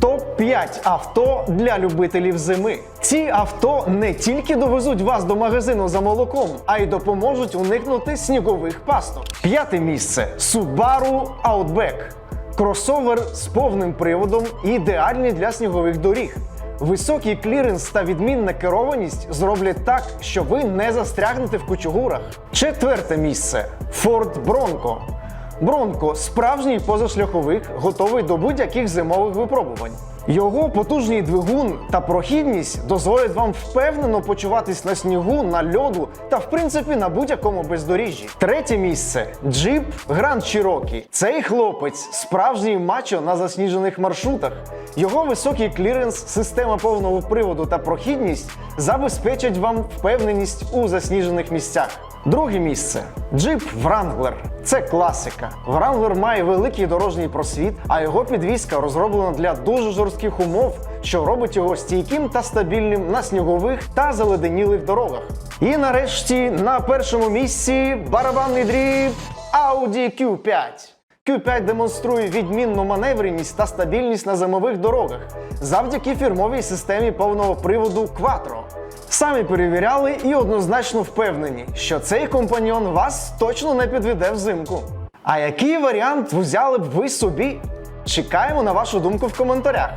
Топ-5 авто для любителів зими. Ці авто не тільки довезуть вас до магазину за молоком, а й допоможуть уникнути снігових пасток. П'яте місце Subaru Outback. Кросовер з повним приводом ідеальний для снігових доріг. Високий кліренс та відмінна керованість зроблять так, що ви не застрягнете в кучугурах. Четверте місце Ford Bronco. Бронко справжній позашляховик, готовий до будь-яких зимових випробувань. Його потужний двигун та прохідність дозволять вам впевнено почуватись на снігу, на льоду та в принципі на будь-якому бездоріжжі. Третє місце Jeep Grand Cherokee. Цей хлопець справжній мачо на засніжених маршрутах. Його високий кліренс, система повного приводу та прохідність забезпечать вам впевненість у засніжених місцях. Друге місце Jeep Wrangler. Це класика. Wrangler має великий дорожній просвіт, а його підвізка розроблена для дуже жорстких умов, що робить його стійким та стабільним на снігових та заледенілих дорогах. І нарешті на першому місці барабанний дріб Audi Q5. Q5 демонструє відмінну маневреність та стабільність на зимових дорогах завдяки фірмовій системі повного приводу Quattro. Самі перевіряли і однозначно впевнені, що цей компаньон вас точно не підведе взимку. А який варіант взяли б ви собі? Чекаємо на вашу думку в коментарях.